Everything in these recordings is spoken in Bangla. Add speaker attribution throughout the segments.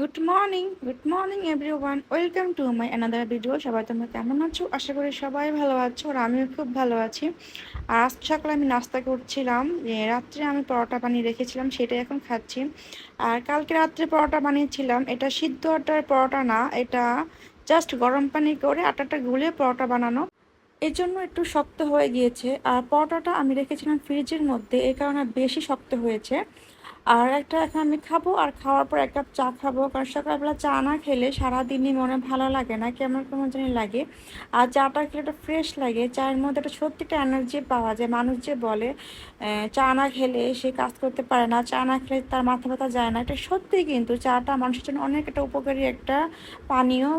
Speaker 1: Good morning good morning everyone welcome to my another video সবাই তোমরা কেমন আছো? আশা করি সবাই ভালো আছো আর আমিও খুব ভালো আছি। আর আজকে সকালে আমি নাস্তা করছিলাম। রাত্রে আমি পরোটা বানিয়ে রেখেছিলাম, সেটাই এখন খাচ্ছি। আর কালকে রাত্রে পরোটা বানিয়েছিলাম। এটা সিদ্ধ আটার পরোটা না, এটা জাস্ট গরম পানি করে আটাটা গুলে পরোটা বানানো। এর জন্য একটু শক্ত হয়ে গিয়েছে। আর পরোটাটা আমি রেখেছিলাম ফ্রিজের মধ্যে এই কারণে বেশি শক্ত হয়েছে। আর একটা এখন আমি খাব, আর খাওয়ার পর এক কাপ চা খাব। কারণ সকালবেলা চা না খেলে সারাদিনই মনে ভালো লাগে না কেমন কেমন জানি লাগে। আর চাটা খেলে একটা ফ্রেশ লাগে, চায়ের মধ্যে একটা সত্যিটা এনার্জি পাওয়া যায়। মানুষ যে বলে চা না খেলে সে কাজ করতে পারে না, চা না খেলে তার মাথা ব্যথা যায় না। এটা সত্যি কিন্তু, চাটা মানুষের জন্য অনেক একটা উপকারী একটা পানীয়।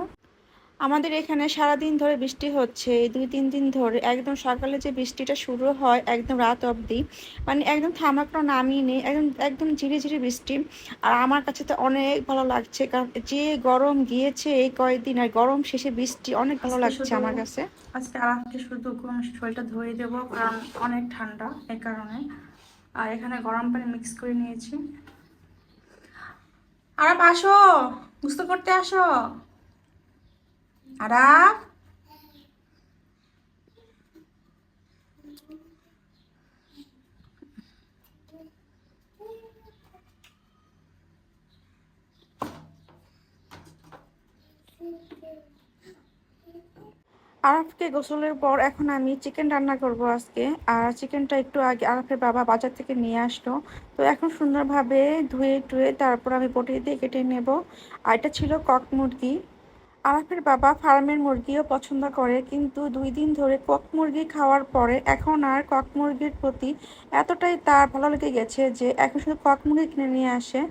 Speaker 1: আমাদের এখানে সারাদিন ধরে বৃষ্টি হচ্ছে দুই তিন দিন ধরে একদম সকালে যে বৃষ্টিটা শুরু হয় একদম রাত অবধি মানে একদম থামাকড়া নামিয়ে নেই একদম একদম ঝিরি ঝিরি বৃষ্টি। আর আমার কাছে তো অনেক ভালো লাগছে কারণ যে গরম গিয়েছে এই কয়েকদিন আর গরম শেষে বৃষ্টি অনেক ভালো লাগছে আমার কাছে।
Speaker 2: আজকে আজকে শুধু শরীরটা ধুয়ে দেবো কারণ অনেক ঠান্ডা এই কারণে। আর এখানে গরম পানি মিক্স করে নিয়েছি। আরাপ আসো! গুস্ত করতে আসো!
Speaker 1: আরফকে গোসলের পর এখন আমি চিকেন রান্না করব আজকে। আর চিকেনটা একটু আগে আরফের বাবা বাজার থেকে নিয়ে আসলো। তো এখন সুন্দরভাবে ধুয়ে টুয়ে তারপর আমি বটি দিয়ে কেটে নেব। আর এটা ছিল কক মুরগি। আরাফের বাবা ফার্মের মুরগিও পছন্দ করে, কিন্তু দুই দিন ধরে কক মুরগি খাওয়ার পরে এখন আর কক মুরগির প্রতি এতটাই তার ভালো লেগে গেছে যে এখন শুধু কক মুরগি কিনে নিয়ে আসে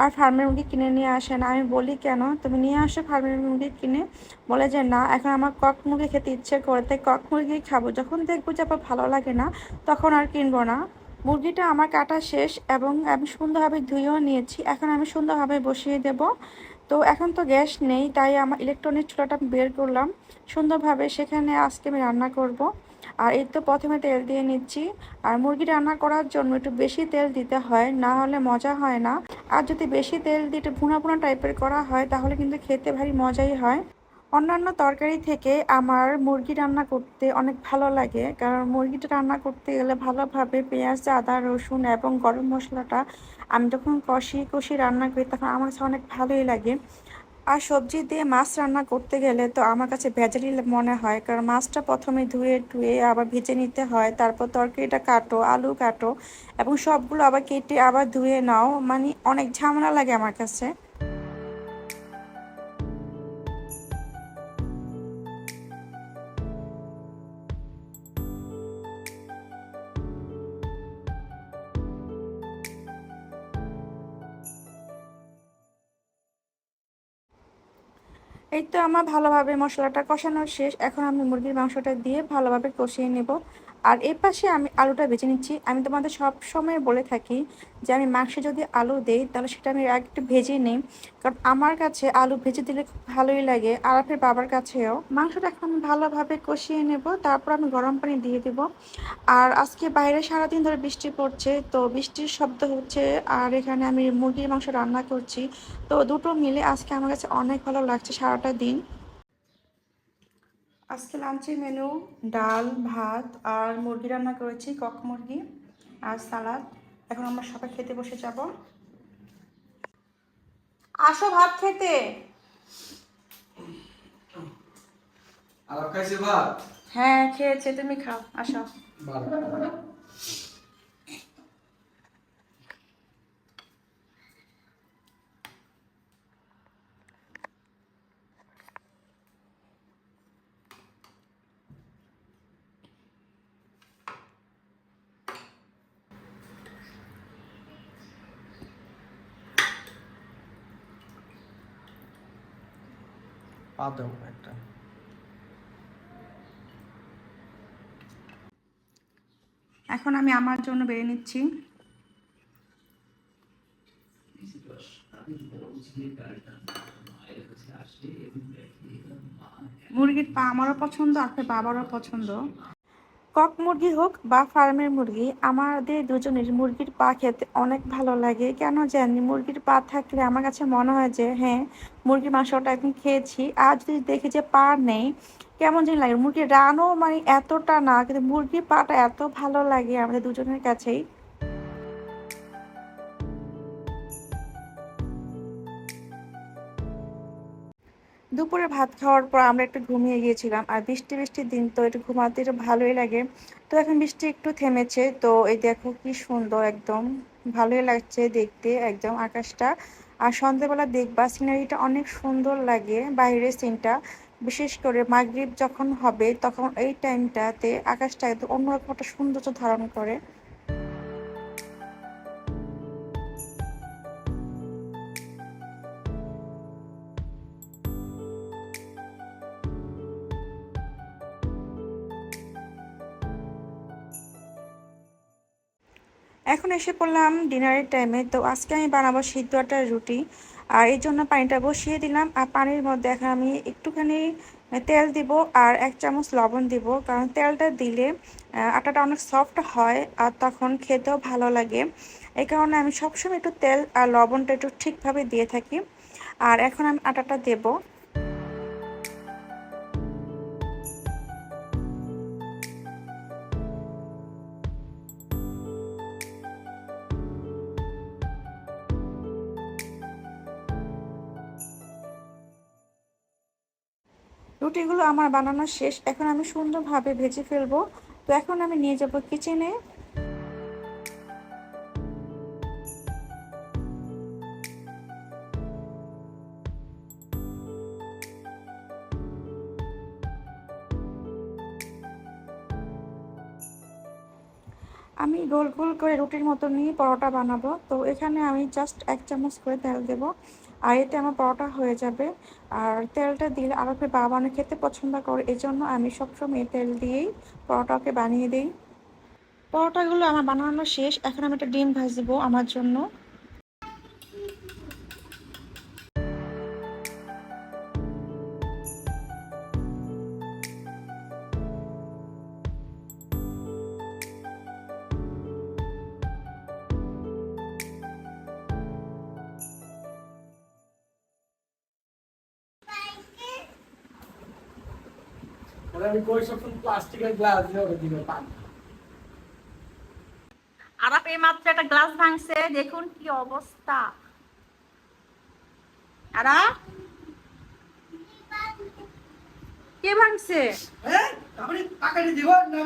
Speaker 1: আর ফার্মের মুরগি কিনে নিয়ে আসে না। আমি বলি, কেন? তুমি নিয়ে আসো ফার্মের মুরগি কিনে। বলে যে, না, এখন আমার কক মুরগি খেতে ইচ্ছে করে তাই কক মুরগি খাব। যখন দেখব যে আবার ভালো লাগে না, তখন আর কিনবো না। মুরগিটা আমার কাটা শেষ এবং আমি সুন্দরভাবে ধুয়েও নিয়েছি। এখন আমি সুন্দরভাবে বসিয়ে দেব। তো এখন তো গ্যাস নেই, তাই আমার ইলেকট্রনিক চুলাটা বের করলাম। সুন্দরভাবে সেখানে আজকে আমি রান্না করব। আর এই তো প্রথমে তেল দিয়ে নিচ্ছি। আর মুরগি রান্না করার জন্য একটু বেশি তেল দিতে হয়, না হলে মজা হয় না। আর যদি বেশি তেল দিয়ে একটু ভুনা ভুনা টাইপের করা হয়, তাহলে কিন্তু খেতে ভারী মজাই হয়। অন্যান্য তরকারি থেকে আমার মুরগি রান্না করতে অনেক ভালো লাগে, কারণ মুরগিটা রান্না করতে গেলে ভালোভাবে পেঁয়াজ, আদা, রসুন এবং গরম মশলাটা আমি যখন কষি কষি রান্না করি তখন আমার কাছে অনেক ভালোই লাগে। আর সবজি দিয়ে মাছ রান্না করতে গেলে তো আমার কাছে ভেজালি মনে হয়, কারণ মাছটা প্রথমে ধুয়ে, টুয়ে আবার ভেজে নিতে হয়, তারপর তরকারিটা কাটো, আলু কাটো এবং সবগুলো আবার কেটে আবার ধুয়ে নাও মানে অনেক ঝামেলা লাগে আমার কাছে। এই তো আমার ভালোভাবে মশলাটা কষানো শেষ। এখন আমি মুরগির মাংসটা দিয়ে ভালোভাবে কষিয়ে নেব। আর এর পাশে আমি আলুটা বেছে নিচ্ছি। আমি তোমাদের সব সময় বলে থাকি যে আমি মাংসে যদি আলু দেই, তাহলে সেটা আমি একটু ভেজে নিই। কারণ আমার কাছে আলু ভেজে দিলে খুব ভালোই লাগে। আর আরাফের বাবার কাছেও। মাংসটা এখন আমি ভালোভাবে কষিয়ে নেব, তারপর আমি গরম পানি দিয়ে দেব। আর আজকে বাইরে সারাদিন ধরে বৃষ্টি পড়ছে, তো বৃষ্টির শব্দ হচ্ছে। আর এখানে আমি মুরগির মাংস রান্না করছি। তো দুটো মিলে আজকে আমার কাছে অনেক ভালো লাগছে সারাটা দিন। আজকে লাঞ্চের মেনু ডাল ভাত আর মুরগি রান্না করেছি কক মুরগি আর সালাদ এখন আমরা সবাই খেতে বসে যাব। আসো ভাত খেতে।
Speaker 3: আর খাইছে ভাত?
Speaker 1: হ্যাঁ খেয়েছে তুমি খাও আসো।
Speaker 3: দাও একটা।
Speaker 1: এখন আমি আমার জন্য বেড়ে নিচ্ছি। মুরগির পা আমারও পছন্দ, আর বাবারও পছন্দ। কক মুরগি হোক বা ফার্মের মুরগি, আমাদের দুজনের মুরগির পা খেতে অনেক ভালো লাগে। কেন জানি মুরগির পা থাকলে আমার কাছে মনে হয় যে হ্যাঁ মুরগির মাংসটা একদিন খেয়েছি। আর যদি দেখি যে পা নেই, কেমন জানি লাগে। মুরগির রানও মানে এতটা না, কিন্তু মুরগির পাটা এত ভালো লাগে আমাদের দুজনের কাছেই। দুপুরে ভাত খাওয়ার পর আমরা একটু ঘুমিয়ে গিয়েছিলাম। আর বৃষ্টি, বৃষ্টির দিন তো একটু ঘুমাতে ভালোই লাগে। তো এখন বৃষ্টি একটু থেমেছে, তো এই দেখো কি সুন্দর একদম ভালোই লাগছে দেখতে একদম আকাশটা। আর সন্ধ্যাবেলা দেখবা সিনারিটা অনেক সুন্দর লাগে বাইরের সিনটা বিশেষ করে মাগরিব যখন হবে, তখন এই টাইমটাতে আকাশটা একদম অন্যরকম একটা সৌন্দর্য ধারণ করে। এখন এসে পড়লাম ডিনারের টাইমে তো আজকে আমি বানাবো সিদ্ধ আটার রুটি। আর এই জন্য পানিটা বসিয়ে দিলাম। আর পানির মধ্যে এখন আমি একটুখানি তেল দিব আর এক চামচ লবণ দিব। কারণ তেলটা দিলে আটাটা অনেক সফট হয় আর তখন খেতেও ভালো লাগে। এই কারণে আমি সবসময় একটু তেল আর লবণটা একটু ঠিকভাবে দিয়ে থাকি। আর এখন আমি আটাটা দেবো। রুটিগুলো আমার বানানো শেষ। এখন আমি সুন্দরভাবে ভেজে ফেলব। তো এখন আমি নিয়ে যাব কিচেনে আমি গোল গোল করে রুটির মতো নিয়ে পরোটা বানাবো। তো এখানে আমি জাস্ট এক চামচ করে তেল দেব। আর এতে আমার পরোটা হয়ে যাবে। আর তেলটা দিলে আমাকে বাবা অনেক খেতে পছন্দ করে এই জন্য আমি সবসময় তেল দিয়েই পরোটাকে বানিয়ে দিই। পরোটাগুলো আমার বানানো শেষ, এখন আমি একটা ডিম ভাজবো আমার জন্য।
Speaker 3: আমি কই সব প্লাস্টিকের গ্লাস দিয়ে ওরা দিবে পানি।
Speaker 2: আরাপ এই মাত্র একটা গ্লাস ভাঙছে দেখুন কি অবস্থা। আরা কে ভাঙছে?
Speaker 3: দিব না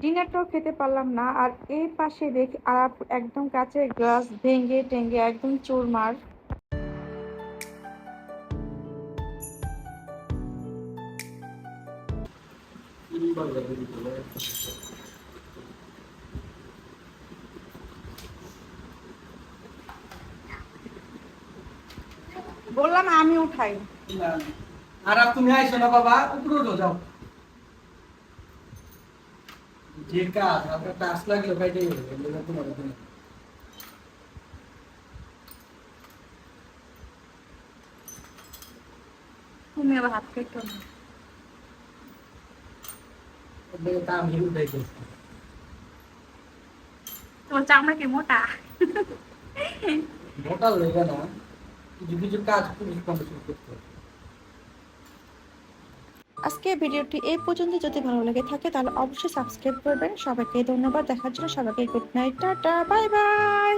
Speaker 1: ডিনারটাও খেতে পারলাম না। আর এই পাশে দেখি, আর একদম কাছে গ্লাস ভেঙে টেঙ্গে একদম চুরমার। বললাম আমি উঠাই।
Speaker 3: আর তুমি আইছো না বাবা, উপরে যাও। যে কাজ আপনার টাস লাগলে বাইরে গেলে তোমার জন্য
Speaker 2: তুমি আবার হাত কেটো তোমার চামড়া কি মোটা?
Speaker 3: মোটা লেগে না কিছু কিছু কাজ পুলিশ কমিশন করতে হবে।
Speaker 1: আজকে ভিডিওটি এই পর্যন্ত। যদি ভালো লাগে থাকে, তাহলে অবশ্যই সাবস্ক্রাইব করবেন। সবাইকে ধন্যবাদ। দেখার জন্য সবাইকে good night tata bye bye